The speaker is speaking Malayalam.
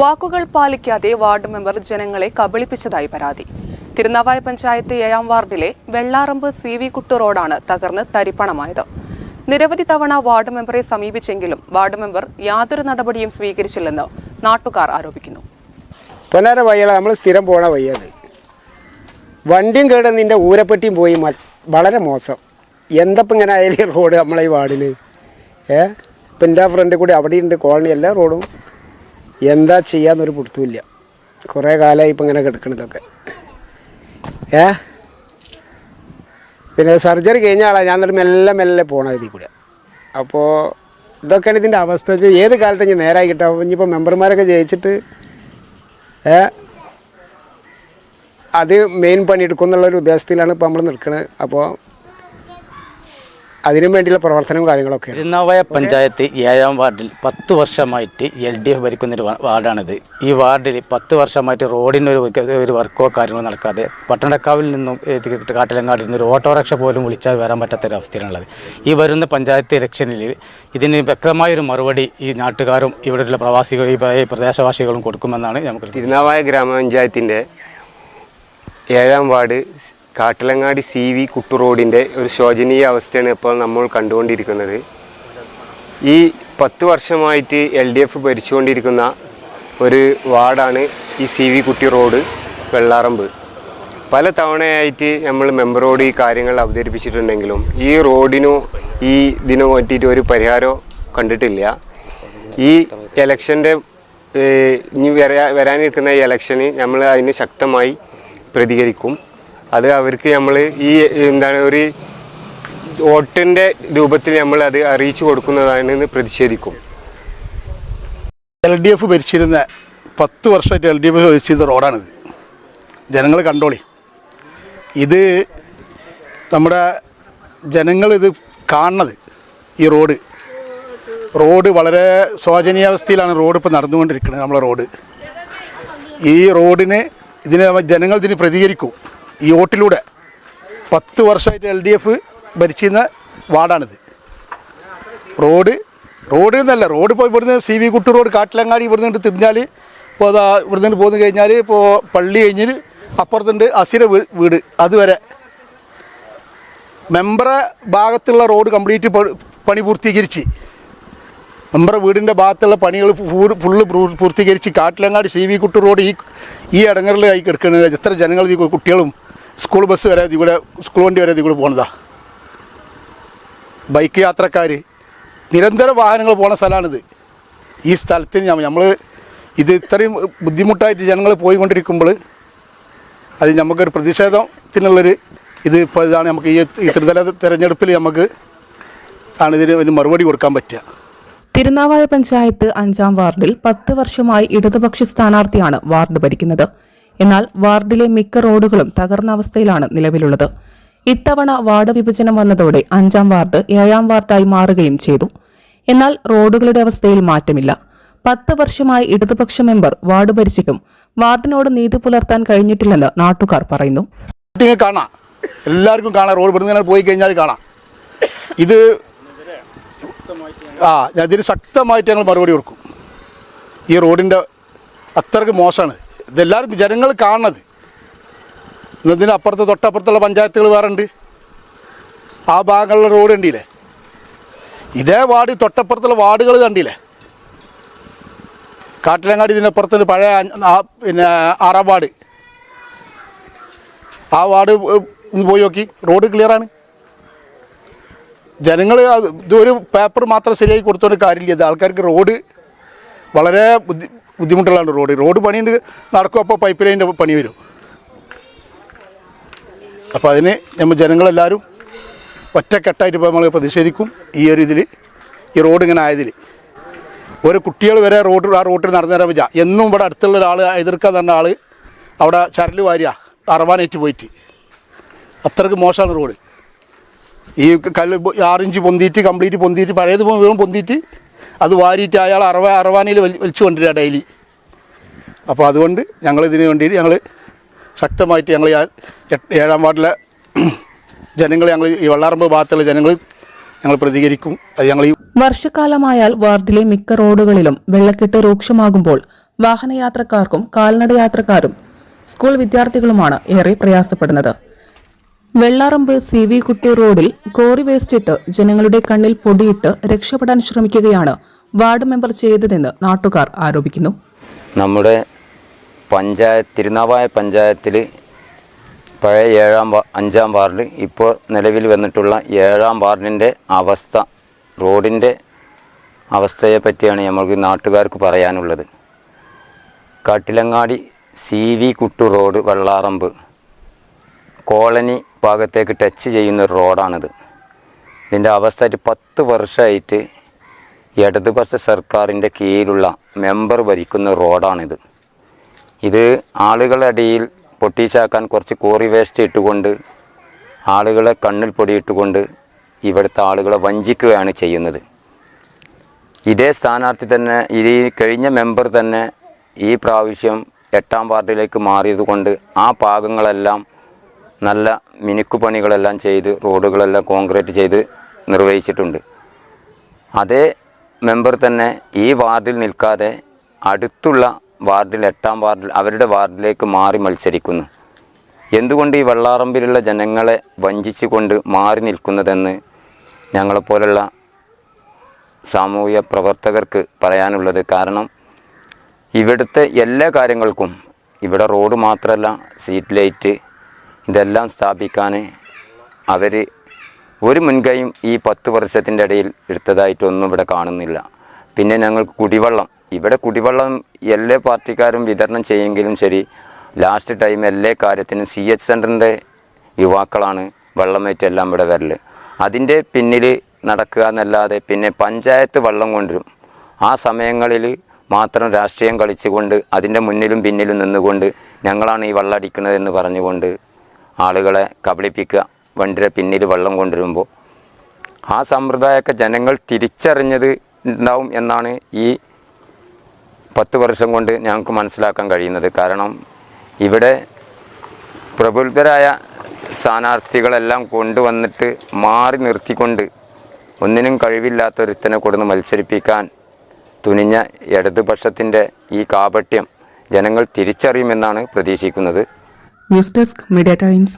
വാക്കുകൾ പാലിക്കാതെ വാർഡ് മെമ്പർ ജനങ്ങളെ കബളിപ്പിച്ചതായി പരാതി. തിരുനാവായ പഞ്ചായത്ത് ഏഴാം വാർഡിലെ വെള്ളാറമ്പ് സി വി കുട്ടു റോഡാണ് തകർന്ന് തരിപ്പണമായത്. നിരവധി തവണ വാർഡ് മെമ്പറെ സമീപിച്ചെങ്കിലും വാർഡ് മെമ്പർ യാതൊരു നടപടിയും സ്വീകരിച്ചില്ലെന്ന് നാട്ടുകാർ ആരോപിക്കുന്നു. പൊന്നാര വയ്യല നമ്മൾ സ്ഥിരം പോണ വയ്യത് വണ്ടിയും കേട് നിന്റെ ഊരപ്പെട്ടിയും പോയി വളരെ മോശം. എന്തപ്പം ഇങ്ങനെ ആയാലും റോഡ് നമ്മളെ ഈ വാർഡിൽ ഏ? ഇപ്പം എന്റെ ഫ്രണ്ട് കൂടി അവിടെയുണ്ട് കോളനി എല്ലാ റോഡും എന്താ ചെയ്യാന്നൊരു പിടുത്തമില്ല കുറേ കാലമായി ഇപ്പം ഇങ്ങനെ കിടക്കണതൊക്കെ. ഏ? പിന്നെ സർജറി കഴിഞ്ഞ ആളാണ് ഞാൻ എന്നിട്ട് മെല്ലെ മെല്ലെ പോകണം ഇതിൽ കൂടെ. അപ്പോൾ ഇതൊക്കെയാണ് ഇതിന്റെ അവസ്ഥ. ഏത് കാലത്ത് ഇനി നേരായി കിട്ടാം. ഇനിയിപ്പോൾ മെമ്പർമാരൊക്കെ ജയിച്ചിട്ട് ഏ? അത് മെയിൻ പണി എടുക്കും എന്നുള്ളൊരു ഉദ്ദേശത്തിലാണ് ഇപ്പോൾ നമ്മൾ നിൽക്കുന്നത് അപ്പോൾ അതിനു വേണ്ടിയുള്ള പ്രവർത്തനവും കാര്യങ്ങളൊക്കെ തിരുനാവായ പഞ്ചായത്ത് ഏഴാം വാർഡിൽ പത്ത് വർഷമായിട്ട് എൽ ഡി എഫ് ഭരിക്കുന്നൊരു വാർഡാണിത്. ഈ വാർഡിൽ പത്ത് വർഷമായിട്ട് റോഡിന് ഒരു ഒരു വർക്കോ കാര്യങ്ങളോ നടക്കാതെ പട്ടണക്കാവിൽ നിന്നും കാട്ടിലങ്ങാടിൽ നിന്ന് ഒരു ഓട്ടോറിക്ഷ പോലും വിളിച്ചാൽ വരാൻ പറ്റാത്തൊരവസ്ഥയാണുള്ളത് ഈ വരുന്ന പഞ്ചായത്ത് ഇലക്ഷനിൽ ഇതിന് വ്യക്തമായൊരു മറുപടി ഈ നാട്ടുകാരും ഇവിടെയുള്ള പ്രവാസികൾ ഈ പ്രദേശവാസികളും കൊടുക്കുമെന്നാണ് നമുക്ക് തിരുനാവായ ഗ്രാമപഞ്ചായത്തിന്റെ ഏഴാം ward Kattilangadi C V Kuttu റോഡിന്റെ ഒരു ശോചനീയ അവസ്ഥയാണ് ഇപ്പോൾ നമ്മൾ കണ്ടുകൊണ്ടിരിക്കുന്നത്. ഈ പത്ത് വർഷമായിട്ട് എൽ ഡി എഫ് ഭരിച്ചുകൊണ്ടിരിക്കുന്ന ഒരു വാർഡാണ് ഈ C V Kutty road Vellaramb. പല തവണയായിട്ട് നമ്മൾ മെമ്പറോട് ഈ കാര്യങ്ങൾ അവതരിപ്പിച്ചിട്ടുണ്ടെങ്കിലും ഈ റോഡിനു ഈ ഇതിനു പറ്റിയിട്ട് ഒരു പരിഹാരം കണ്ടിട്ടില്ല. ഈ ഇലക്ഷന്റെ ഇനി വരാ വരാനിരിക്കുന്ന ഈ ഇലക്ഷന് നമ്മൾ അതിന് ശക്തമായി പ്രതികരിക്കും. അത് അവർക്ക് നമ്മൾ ഈ എന്താണ് ഒരു വോട്ടിന്റെ രൂപത്തിൽ നമ്മൾ അത് അറിയിച്ചു കൊടുക്കുന്നതാണെന്ന് പ്രതിഷേധിക്കും. എൽ ഡി എഫ് ഭരിച്ചിരുന്ന പത്ത് വർഷമായിട്ട് എൽ ഡി എഫ് ഭരിച്ചിരുന്ന റോഡാണിത്. ജനങ്ങൾ കണ്ടോളി. ഇത് നമ്മുടെ ജനങ്ങൾ ഇത് കാണുന്നത് ഈ റോഡ്. റോഡ് വളരെ ശോചനീയാവസ്ഥയിലാണ് റോഡ് ഇപ്പോൾ നടന്നുകൊണ്ടിരിക്കുന്നത് നമ്മളെ റോഡ്. ഈ റോഡിന് ഇതിന് ജനങ്ങൾ ഇതിന് പ്രതികരിക്കും. ഈ വോട്ടിലൂടെ പത്ത് വർഷമായിട്ട് എൽ ഡി എഫ് ഭരിച്ചിരുന്ന വാർഡാണിത്. റോഡ് റോഡ് എന്നല്ല റോഡ് ഇപ്പോൾ ഇവിടുന്ന് C V Kutty road Kattilangadi ഇവിടുന്ന് കൊണ്ട് തിരിഞ്ഞാൽ ഇപ്പോൾ അതാ ഇവിടുന്ന് കൊണ്ട് പോന്നു കഴിഞ്ഞാൽ ഇപ്പോൾ പള്ളി കഴിഞ്ഞ് അപ്പുറത്തുണ്ട് അസിര വീട് അതുവരെ. മെമ്പറെ ഭാഗത്തുള്ള റോഡ് കംപ്ലീറ്റ് പണി പൂർത്തീകരിച്ച്. മെമ്പറെ വീടിന്റെ ഭാഗത്തുള്ള പണികൾ ഫുള്ള് ഫുള്ള് പൂർ- പൂർത്തീകരിച്ച് Kattilangadi C V Kutty road ഈ ഈ ഇടങ്ങളിലായി കിടക്കുന്നത് എത്ര ജനങ്ങൾ കുട്ടികളും സ്കൂൾ ബസ് വരെ ഇതിവിടെ സ്കൂൾ വണ്ടി വരെ ഇതിവിടെ പോകുന്നതാ ബൈക്ക് യാത്രക്കാർ നിരന്തര വാഹനങ്ങൾ പോണ സ്ഥലമാണിത് ഈ സ്ഥലത്തിന് നമ്മൾ ഇത് ഇത്രയും ബുദ്ധിമുട്ടായിട്ട് ജനങ്ങൾ പോയിക്കൊണ്ടിരിക്കുമ്പോൾ അത് നമുക്കൊരു പ്രതിഷേധത്തിനുള്ളൊരു ഇത് ഇപ്പോൾ ഇതാണ് നമുക്ക് ഈ ത്രിതല തെരഞ്ഞെടുപ്പിൽ നമുക്ക് ആണ് ഇതിന് ഒരു മറുപടി കൊടുക്കാൻ പറ്റുക തിരുനാവായ പഞ്ചായത്ത് അഞ്ചാം വാർഡിൽ പത്ത് വർഷമായി ഇടതുപക്ഷ സ്ഥാനാർത്ഥിയാണ് വാർഡ് ഭരിക്കുന്നത്. എന്നാൽ വാർഡിലെ മിക്ക റോഡുകളും തകർന്ന അവസ്ഥയിലാണ് നിലവിലുള്ളത്. ഇത്തവണ വാർഡ് വിഭജനം വന്നതോടെ അഞ്ചാം വാർഡ് ഏഴാം വാർഡായി മാറുകയും ചെയ്തു. എന്നാൽ റോഡുകളുടെ അവസ്ഥയിൽ മാറ്റമില്ല. പത്ത് വർഷമായി ഇടതുപക്ഷ മെമ്പർ വാർഡ് ഭരിച്ചിട്ടും വാർഡിനോട് നീതി പുലർത്താൻ കഴിഞ്ഞിട്ടില്ലെന്ന് നാട്ടുകാർ പറയുന്നു. കാണാം. എല്ലാവർക്കും കാണാം. റോഡ് ഇവിടുന്ന് പോയി കഴിഞ്ഞാൽ കാണാം. ഇത് ആ ഇതിന് ശക്തമായിട്ട് ഞങ്ങൾ മറുപടി കൊടുക്കും. ഈ റോഡിന്റെ അത്രയ്ക്ക് മോശമാണ്. ഇതെല്ലാവർക്കും ജനങ്ങൾ കാണുന്നത് ഇന്നതിന് അപ്പുറത്ത് തൊട്ടപ്പുറത്തുള്ള പഞ്ചായത്തുകൾ വേറെ ഉണ്ട്. ആ ഭാഗങ്ങളിലെ റോഡ് കണ്ടില്ലേ? ഇതേ വാർഡ് തൊട്ടപ്പുറത്തുള്ള വാർഡുകൾ കണ്ടില്ലേ? കാട്ടിലങ്ങാടി ഇതിനപ്പുറത്ത് പഴയ പിന്നെ ആറാം വാർഡ്. ആ വാർഡ് പോയി നോക്കി. റോഡ് ക്ലിയറാണ് ജനങ്ങൾ ഇതൊരു പേപ്പർ മാത്രം ശരിയായി കൊടുത്തോണ്ട് കാര്യമില്ല. ഇത് ആൾക്കാർക്ക് റോഡ് വളരെ ബുദ്ധി ബുദ്ധിമുട്ടുള്ളതാണ് റോഡ്. റോഡ് പണിയുണ്ട് നടക്കും അപ്പോൾ പൈപ്പ് ലൈന്റെ പണി വരും. അപ്പോൾ അതിന് നമ്മൾ ജനങ്ങളെല്ലാവരും ഒറ്റക്കെട്ടായിട്ട് ഇപ്പോൾ നമ്മൾ പ്രതിഷേധിക്കും ഈ ഒരു ഇതിൽ ഈ റോഡ് ഇങ്ങനെ ആയതിൽ ഒരു കുട്ടികൾ വരെ റോഡ് ആ റോട്ടിൽ നടന്നു തരാൻ പറ്റുക എന്നും ഇവിടെ അടുത്തുള്ള ഒരാൾ എതിർക്കാൻ തന്ന ആൾ അവിടെ ചരൽ വാരിയ അറവാനേറ്റ് പോയിട്ട്. അത്രയ്ക്ക് മോശമാണ് റോഡ്. ഈ കല്ല് ആറിഞ്ച് പൊന്തിയിട്ട് കംപ്ലീറ്റ് പൊന്തിയിട്ട് പഴയത് പോകുമ്പോൾ പൊന്തിയിട്ട് അത് വാരിയിട്ട് അയാൾ അറവ അറവാനയിൽ വലി വലിച്ചു കൊണ്ടിരിക്കുക ഡെയിലി അപ്പോൾ അതുകൊണ്ട് ഞങ്ങൾ ഇതിന് വേണ്ടിയിട്ട് ഞങ്ങൾ ശക്തമായിട്ട് ഞങ്ങൾ ഏഴാം വാർഡിലെ ജനങ്ങൾ ഞങ്ങൾ ഈ വെള്ളാറമ്പ് ഭാഗത്തുള്ള ജനങ്ങൾ ഞങ്ങൾ പ്രതികരിക്കും. അത് ഞങ്ങൾ വർഷക്കാലമായാൽ വാർഡിലെ മിക്ക റോഡുകളിലും വെള്ളക്കെട്ട് രൂക്ഷമാകുമ്പോൾ വാഹനയാത്രക്കാർക്കും കാൽനടയാത്രക്കാരും സ്കൂൾ വിദ്യാർത്ഥികളുമാണ് ഏറെ പ്രയാസപ്പെടുന്നത്. വെള്ളാറമ്പ് സി വി കുട്ടി റോഡിൽ കോറി വേസ്റ്റ് ഇട്ട് ജനങ്ങളുടെ കണ്ണിൽ പൊടിയിട്ട് രക്ഷപ്പെടാൻ ശ്രമിക്കുകയാണ് വാർഡ് മെമ്പർ ചെയ്തതെന്ന് നാട്ടുകാർ ആരോപിക്കുന്നു. നമ്മുടെ പഞ്ചായത്ത് തിരുനാവായ പഞ്ചായത്തിൽ പഴയ ഏഴാം അഞ്ചാം വാർഡ് ഇപ്പോൾ നിലവിൽ വന്നിട്ടുള്ള ഏഴാം വാർഡിന്റെ അവസ്ഥ റോഡിന്റെ അവസ്ഥയെ പറ്റിയാണ് നമ്മൾക്ക് നാട്ടുകാർക്ക് പറയാനുള്ളത്. Kattilangadi C V Kuttu road Vellaramb. Colony ഭാഗത്തേക്ക് ടച്ച് ചെയ്യുന്ന ഒരു റോഡാണിത്. ഇതിന്റെ അവസ്ഥ ഒരു പത്ത് വർഷമായിട്ട് ഇടതുപക്ഷ സർക്കാരിന്റെ കീഴിലുള്ള മെമ്പർ ഭരിക്കുന്ന റോഡാണിത്. ഇത് ആളുകളുടെ ഇടയിൽ പൊട്ടിച്ചാക്കാൻ കുറച്ച് കോറി വേസ്റ്റ് ഇട്ടുകൊണ്ട് ആളുകളെ കണ്ണിൽ പൊടിയിട്ടുകൊണ്ട് ഇവിടുത്തെ ആളുകളെ വഞ്ചിക്കുകയാണ് ചെയ്യുന്നത്. ഇതേ സ്ഥാനാർത്ഥി തന്നെ ഈ കഴിഞ്ഞ മെമ്പർ തന്നെ ഈ പ്രാവശ്യം എട്ടാം വാർഡിലേക്ക് മാറിയതുകൊണ്ട് ആ ഭാഗങ്ങളെല്ലാം നല്ല മിനുക്കുപണികളെല്ലാം ചെയ്ത് റോഡുകളെല്ലാം കോൺക്രീറ്റ് ചെയ്ത് നിർവഹിച്ചിട്ടുണ്ട്. അതേ മെമ്പർ തന്നെ ഈ വാർഡിൽ നിൽക്കാതെ അടുത്തുള്ള വാർഡിൽ എട്ടാം വാർഡിൽ അവരുടെ വാർഡിലേക്ക് മാറി മത്സരിക്കുന്നു. എന്തുകൊണ്ട് ഈ വെള്ളാറമ്പിലുള്ള ജനങ്ങളെ വഞ്ചിച്ചുകൊണ്ട് മാറി നിൽക്കുന്നതെന്ന് ഞങ്ങളെപ്പോലുള്ള സാമൂഹ്യ പ്രവർത്തകർക്ക് പറയാനുള്ളത് കാരണം ഇവിടുത്തെ എല്ലാ കാര്യങ്ങൾക്കും ഇവിടെ റോഡ് മാത്രമല്ല സീറ്റ് ലൈറ്റ് ഇതെല്ലാം സ്ഥാപിക്കാൻ അവർ ഒരു മുൻകൈയും ഈ പത്ത് വർഷത്തിന്റെ ഇടയിൽ എടുത്തതായിട്ടൊന്നും ഇവിടെ കാണുന്നില്ല. പിന്നെ ഞങ്ങൾക്ക് കുടിവെള്ളം. ഇവിടെ കുടിവെള്ളം എല്ലാ പാർട്ടിക്കാരും വിതരണം ചെയ്യുമെങ്കിലും ശരി ലാസ്റ്റ് ടൈം എല്ലാ കാര്യത്തിനും സി എച്ച് സെന്ററിന്റെ യുവാക്കളാണ് വെള്ളമേറ്റ് എല്ലാം ഇവിടെ വരൽ അതിന്റെ പിന്നിൽ നടക്കുക എന്നല്ലാതെ പിന്നെ പഞ്ചായത്ത് വെള്ളം കൊണ്ടുവരും. ആ സമയങ്ങളിൽ മാത്രം രാഷ്ട്രീയം കളിച്ചുകൊണ്ട് അതിന്റെ മുന്നിലും പിന്നിലും നിന്നുകൊണ്ട് ഞങ്ങളാണ് ഈ വെള്ളം അടിക്കുന്നതെന്ന് പറഞ്ഞുകൊണ്ട് ആളുകളെ കബളിപ്പിക്കുക വണ്ടിയുടെ പിന്നിൽ വെള്ളം കൊണ്ടുവരുമ്പോൾ. ആ സമ്പ്രദായമൊക്കെ ജനങ്ങൾ തിരിച്ചറിഞ്ഞത് ഉണ്ടാവും എന്നാണ് ഈ പത്ത് വർഷം കൊണ്ട് ഞങ്ങൾക്ക് മനസ്സിലാക്കാൻ കഴിയുന്നത്. കാരണം ഇവിടെ പ്രബുദ്ധരായ സ്ഥാനാർത്ഥികളെല്ലാം കൊണ്ടുവന്നിട്ട് മാറി നിർത്തിക്കൊണ്ട് ഒന്നിനും കഴിവില്ലാത്തൊരുത്തനെ കൊടുന്ന് മത്സരിപ്പിക്കാൻ തുനിഞ്ഞ ഇടതുപക്ഷത്തിന്റെ ഈ കാപട്യം ജനങ്ങൾ തിരിച്ചറിയുമെന്നാണ് പ്രതീക്ഷിക്കുന്നത്. News desk media times